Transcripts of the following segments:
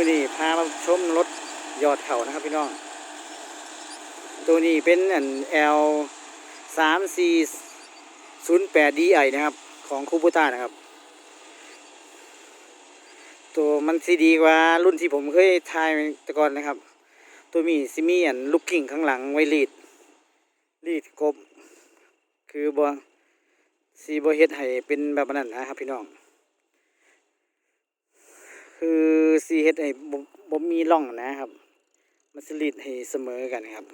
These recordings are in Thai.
มือนี้พามาชมรถยอดเขานะครับพี่น้อง ตัวนี้เป็นอัน L สามสี่ศูนย์แปด DI นะครับ ของคูบูต้านะครับ ตัวมันซีดีกว่ารุ่นที่ผมเคยทายแต่ก่อนนะครับ ตัวมีซิมีอันลูกกิ่งข้างหลังไว้รีดรีดกบ คือบซีบเฮ็ดให้เป็นแบบนั้นนะครับพี่น้อง คือซีเฮ็ดให้บ่บ่มีร่องนะครับ มันสิรีดให้เสมอกันครับ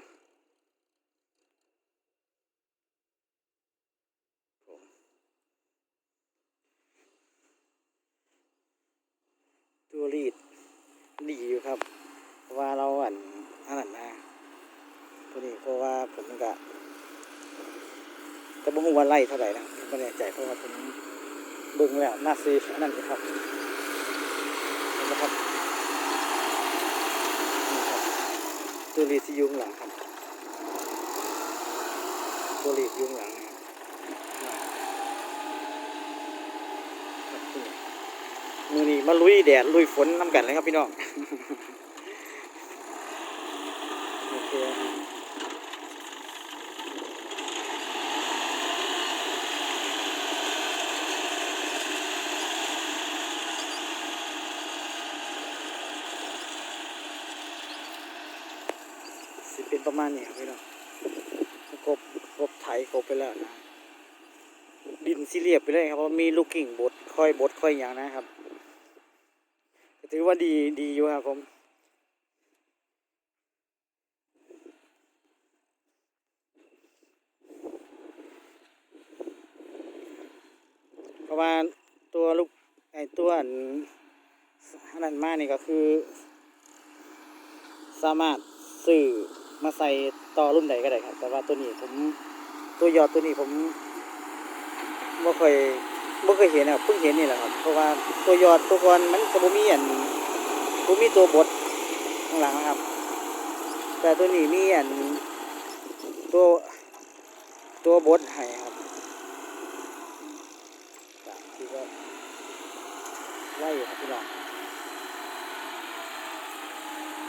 ตัวรีดดีอยู่ครับ เพราะว่าเราอันอันนั้นนะตัวนี้เพราะว่าผมก็แต่บ่ฮู้ว่าไล่เท่าไหร่นะไม่แน่ใจเพราะว่าผมเบิ่งแล้วน่าซื้ออันนั้นอยู่ครับเห็นไหมครับนี่ครับ ตัวรีดที่ยุ่งหลังครับตัวรีดยุ่งหลังนะครับครับนี่มือนี้มาลุยแดดลุยฝนน้ำกันเลยครับพี่น้องโอเค เป็นประมาณนี้ครับพี่น้องกบกบไถกบไปแล้วนะดินสี่เรียบไปเลยครับเพราะมีลูกกิ่งบดค่อยบดค่อยอย่างนะครับถือว่าดีดีอยู่ครับผมเพราะว่าตัวลูกไอตัวอันนั้นมานี่ก็คือ สามารถซื้อ มาใส่ต่อรุ่นใดก็ได้ครับ แต่ว่าตัวนี้ผมตัวยอดตัวนี้ผมบ่เคยบ่เคยเห็นนะครับเพิ่งเห็นนี่แหละครับ เพราะว่าตัวยอดตัวก่อนมันจะบ่มีอันบ่มีตัวบดข้างหลังนะครับ แต่ตัวนี้มีอันตัวตัวบดให้ครับก็คือว่าไล่ครับพี่น้อง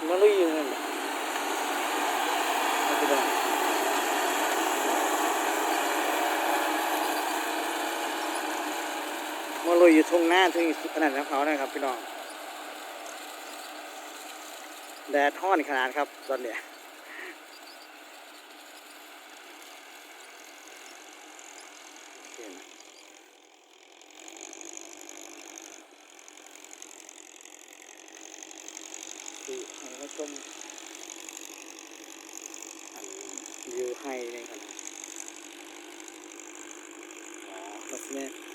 มันลุยอยู่นั่นแหละครับพี่น้อง มาลุยอยู่ทุ่งหน้าทุ่งขนาดของเขานะครับ พี่น้องแดดห้อนขนาดครับ ตอนเนี้ยคนะคือให้มาชมอันวิวให้เลยครับอ๋อลักษณะพี่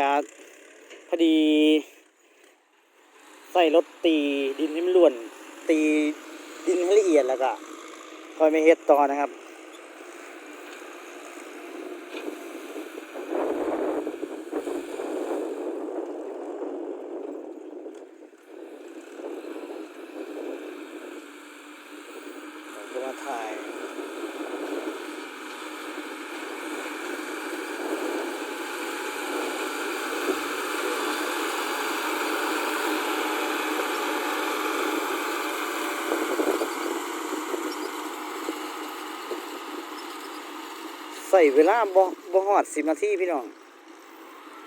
การพอดี ใส่รถตีดินให้มันล้วน ตีดินให้ละเอียดแล้วก็คอยไม่เฮ็ดต่อนะครับ ส่เวลาบ่บ่ฮอดสิบนาทีพี่น้อง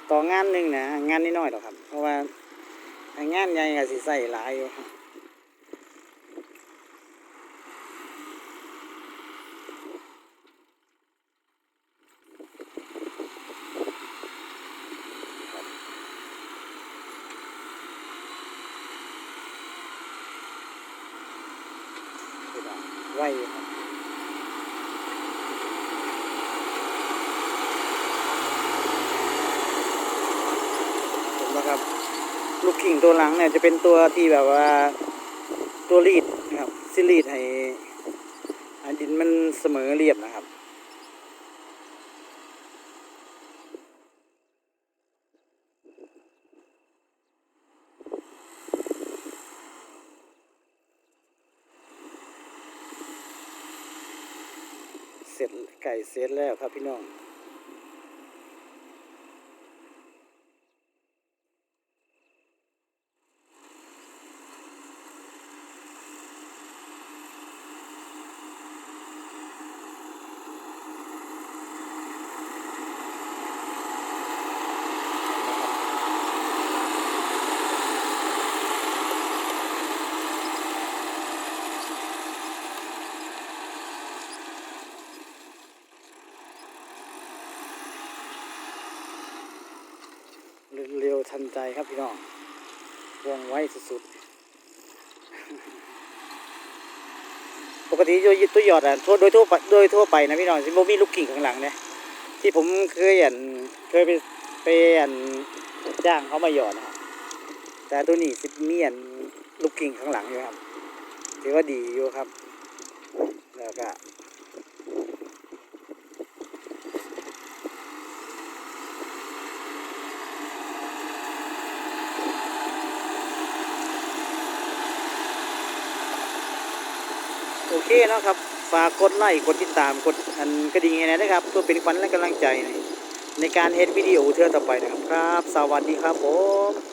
ต่องานหนึ่งนะงานนิดหน่อยหรอกครับ เพราะว่างานใหญ่ก็สิใส่หลายอยู่ครับไวอยู่ครับ ลูกกิ่งตัวหลังเนี่ยจะเป็นตัวที่แบบว่าตัวรีดนะครับซิรีดให้ดินมันเสมอเรียบนะครับเสร็จไก่เสร็จแล้วครับพี่น้อง เร็วทันใจครับพี่น้องว่องไวสุดๆ ปกติตัวตัวหยอดอะทั่วโดยทั่วไปโดยทั่วไปนะพี่น้องซิโมมีลูกกิ่งข้างหลังเนี่ยที่ผมเคยอ่านเคยไปไปอ่านจ้างเขามาหยอดนะครับแต่ตัวนี้ซิมีอ่านลูกกิ่งข้างหลังอยู่ครับถือว่าดีอยู่ครับแล้วก็ โอเคเนาะครับ ฝากกดไลค์กดติดตามกดอันกระดิ่งให้นะครับเพื่อเป็นขวัญและกำลังใจในในการเฮ็ดวิดีโอเทื่อต่อไปนะครับ สวัสดีครับผม